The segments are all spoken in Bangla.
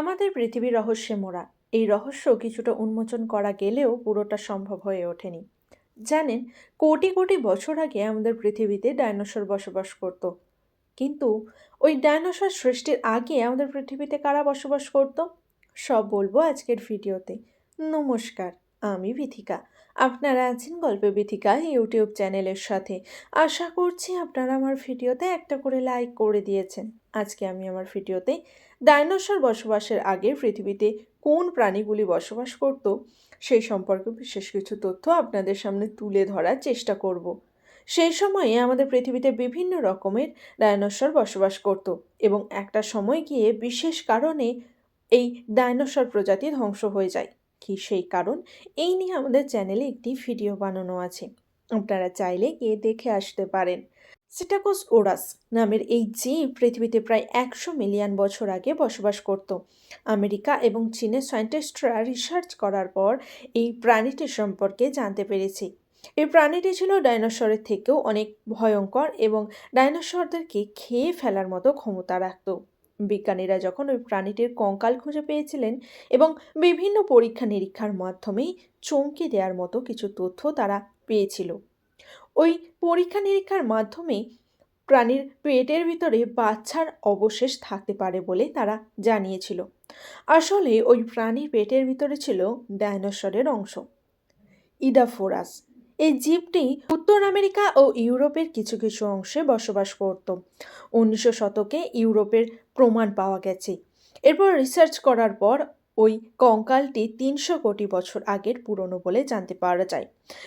আমাদের পৃথিবী রহস্যে মোড়া এই রহস্য কিছুটা উন্মোচন করা গেলেও পুরোটা সম্ভব হয়ে ওঠেনি। জানেন, কোটি কোটি বছর আগে আমাদের পৃথিবীতে ডায়নোসর বসবাস করত। কিন্তু ওই ডাইনোসর সৃষ্টির আগে আমাদের পৃথিবীতে কারা বসবাস করত? সব বলব আজকের ভিডিওতে। নমস্কার, আমি বিথিকা। আপনারা আছেন গল্পে বিথিকা ইউটিউব চ্যানেলের সাথে। আশা করছি আপনারা আমার ভিডিওতে একটা করে লাইক করে দিয়েছেন। আজকে আমি আমার ভিডিওতে ডাইনোসর বসবাসের আগে পৃথিবীতে কোন প্রাণীগুলি বসবাস করত, সেই সম্পর্কে বিশেষ কিছু তথ্য আপনাদের সামনে তুলে ধরার চেষ্টা করব। সেই সময়ে আমাদের পৃথিবীতে বিভিন্ন রকমের ডাইনোসর বসবাস করত এবং একটা সময় গিয়ে বিশেষ কারণে এই ডাইনোসর প্রজাতি ধ্বংস হয়ে যায়। কি সেই কারণ এই নিয়ে আমাদের চ্যানেলে একটি ভিডিও বানানো আছে। আপনারা চাইলে গিয়ে দেখে আসতে পারেন। সিটাকোস ওরাস নামের এই জীব পৃথিবীতে প্রায় একশো মিলিয়ন বছর আগে বসবাস করত। আমেরিকা এবং চীনের সায়েন্টিস্টরা রিসার্চ করার পর এই প্রাণীটি সম্পর্কে জানতে পেরেছি। এই প্রাণীটি ছিল ডাইনোসরের থেকেও অনেক ভয়ঙ্কর এবং ডাইনোসরদেরকে খেয়ে ফেলার মতো ক্ষমতা রাখত। বিজ্ঞানীরা যখন ওই প্রাণীটির কঙ্কাল খুঁজে পেয়েছিলেন এবং বিভিন্ন পরীক্ষা নিরীক্ষার মাধ্যমেই চমকে দেওয়ার মতো কিছু তথ্য তারা পেয়েছিল। ওই পরীক্ষা নিরীক্ষার মাধ্যমে প্রাণীর পেটের ভিতরে বাচ্চার অবশেষ থাকতে পারে বলে তারা জানিয়েছিল। আসলে ওই প্রাণীর পেটের ভিতরে ছিল ডাইনোসরের অংশ। ইডাফোরাস, এই জীবটি উত্তর আমেরিকা ও ইউরোপের কিছু কিছু অংশে বসবাস করত। উনিশশো শতকে ইউরোপের প্রমাণ পাওয়া গেছে। এরপর রিসার্চ করার পর ওই কঙ্কালটি তিনশো কোটি বছর আগের পুরনো বলে জানতে পারা যায়।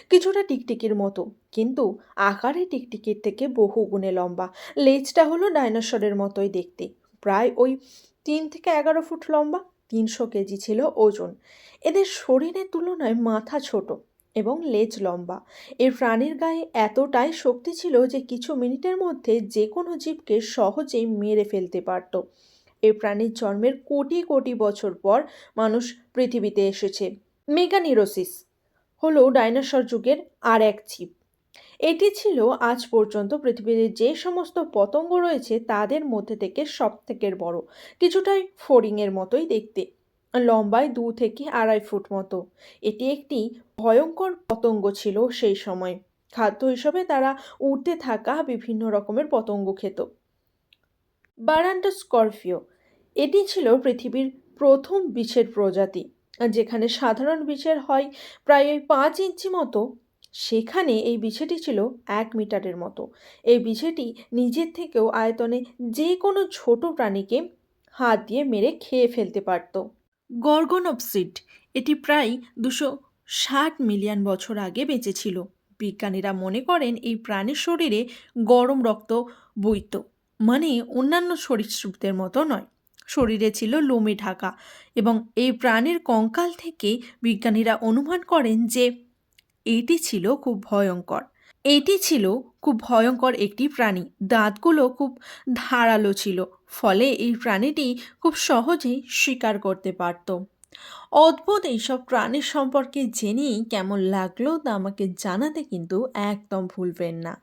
কিছুটা টিকটিকির মতো, কিন্তু আকারে টিকটিকির থেকে বহু গুণে লম্বা। লেজটা হলো ডাইনোসরের মতোই দেখতে। প্রায় ওই তিন থেকে এগারো ফুট লম্বা, তিনশো কেজি ছিল ওজন। এদের শরীরের তুলনায় মাথা ছোট এবং লেজ লম্বা। এর প্রাণীর গায়ে এতটাই শক্তি ছিল যে কিছু মিনিটের মধ্যে যে কোনো জীবকে সহজেই মেরে ফেলতে পারত। এই প্রাণীর জন্মের কোটি কোটি বছর পর মানুষ পৃথিবীতে এসেছে। মেগানিরোসিস হলো ডাইনোসর যুগের আর এক জীব। এটি ছিল আজ পর্যন্ত পৃথিবীতে যে সমস্ত পতঙ্গ রয়েছে তাদের মধ্যে থেকে সব থেকে বড়। কিছুটাই ফড়িংয়ের মতোই দেখতে। লম্বায় দু থেকে আড়াই ফুট মতো। এটি একটি ভয়ঙ্কর পতঙ্গ ছিল সেই সময়। খাদ্য হিসেবে তারা উড়তে থাকা বিভিন্ন রকমের পতঙ্গ খেত। বারান্টো স্করপিও এটি ছিল পৃথিবীর প্রথম বিষের প্রজাতি, যেখানে সাধারণ বিষের হয় প্রায় ওই পাঁচ ইঞ্চি মতো। সেখানে এই বিছেটি ছিল এক মিটারের মতো। এই বিছেটি নিজের থেকেও আয়তনে যে কোনো ছোট প্রাণীকে হাত দিয়ে মেরে খেয়ে ফেলতে পারত। গর্গনপসিড এটি প্রায় দুশো ষাট মিলিয়ন বছর আগে বেঁচেছিল বিজ্ঞানীরা মনে করেন এই প্রাণীর শরীরে গরম রক্ত বইত মানে অন্যান্য সরীসৃপদের মতো নয়। শরীরে ছিল লোমে ঢাকা এবং এই প্রাণীর কঙ্কাল থেকে বিজ্ঞানীরা অনুমান করেন যে এটি ছিল খুব ভয়ঙ্কর। এটি ছিল খুব ভয়ঙ্কর একটি প্রাণী। দাঁতগুলো খুব ধারালো ছিল, ফলে এই প্রাণীটি খুব সহজেই শিকার করতে পারত। অদ্ভুত এইসব প্রাণীর সম্পর্কে জেনেই কেমন লাগল তা আমাকে জানাতে কিন্তু একদম ভুলবেন না।